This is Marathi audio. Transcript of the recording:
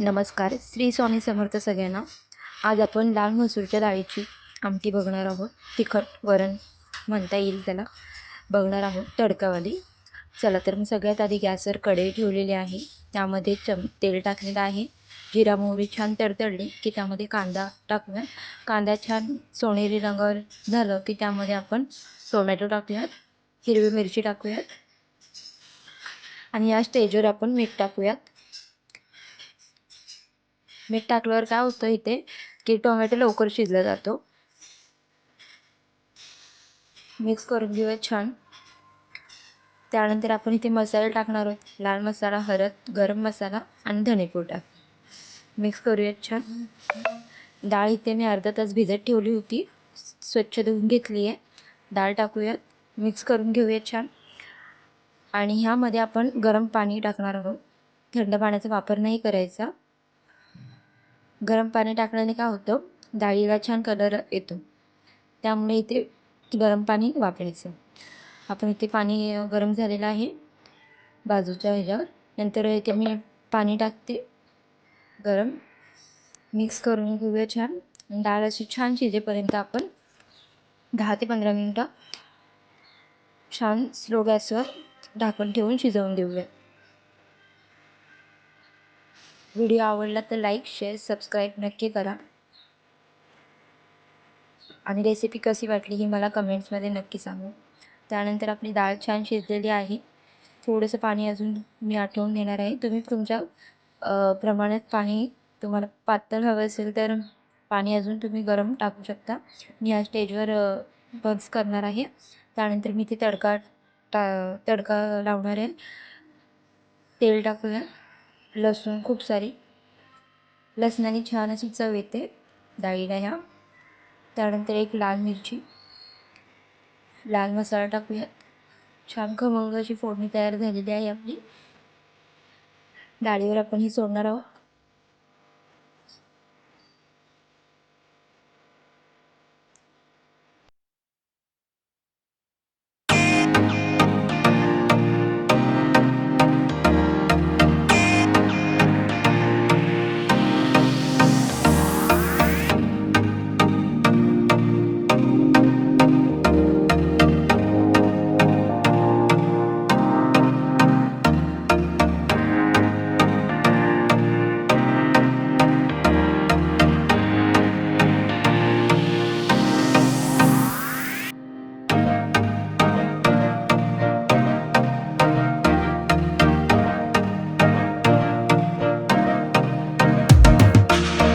नमस्कार. श्री स्वामी समर्थ सगळ्यांना. आज आपण लाल मसूरच्या डाळीची आमटी बघणार आहोत. तिखट वरण म्हणता येईल त्याला. बघणार आहोत तडकावाली. चला तर मग सगळ्यात आधी गॅसवर कढई ठेवलेली आहे. त्यामध्ये चम तेल टाकलेलं आहे. जिरा मोहरी छान तडतडली की त्यामध्ये कांदा टाकूया. कांदा छान सोनेरी रंगावर झालं की त्यामध्ये आपण टोमॅटो टाकूयात. हिरवी मिरची टाकूयात. आणि या स्टेजवर आपण मीठ टाकूयात. मीठ टाकल्यावर काय होतं इथे की टोमॅटो लवकर शिजला जातो. मिक्स करून घेऊया छान. त्यानंतर आपण इथे मसाले टाकणार आहोत. लाल मसाला हळद गरम मसाला आणि धनेपूड टाक मिक्स करूयात छान. डाळ इथे मी अर्धा तास भिजत ठेवली होती. स्वच्छ धुवून घेतली आहे. डाळ टाकूयात. मिक्स करून घेऊयात छान. आणि ह्यामध्ये आपण गरम पाणी टाकणार आहोत. थंड पाण्याचा वापर नाही करायचा. गरम पाणी टाकल्याने काय होतं? डाळीला छान कलर येतो. त्यामुळे इथे गरम पाणी वापरायचं. आपण इथे पाणी गरम झालेलं आहे. बाजूच्या ह्याच्यावर. नंतर इथे मी पाणी टाकते. गरम. मिक्स करून घेऊया छान. डाळ अशी छान शिजेपर्यंत आपण दहा ते पंधरा मिनटं छान स्लो गॅसवर ढाकून ठेवून शिजवून देऊया. व्हिडिओ आवडला तर लाईक शेअर सबस्क्राईब नक्की करा. आणि रेसिपी कशी वाटली ही मला कमेंट्समध्ये नक्की सांगा. त्यानंतर आपली डाळ छान शिजलेली आहे. थोडंसं पाणी अजून मी आठवून देणार आहे. तुम्ही तुमच्या प्रमाणात पाणी तुम्हाला पातळ हवं असेल तर पाणी अजून तुम्ही गरम टाकू शकता. मी या स्टेजवर बन्स करणार आहे. त्यानंतर मी ते तडका टा तडका लावणार आहे. तेल टाकूया. लसूण खूप सारी. लसणाने छान अशी चव येते डाळीला ह्या. त्यानंतर एक लाल मिरची. लाल मसाला टाकूयात छान खमंग अशी फोडणी तयार झालेली आहे आपली. डाळीवर आपण ही सोडणार आहोत.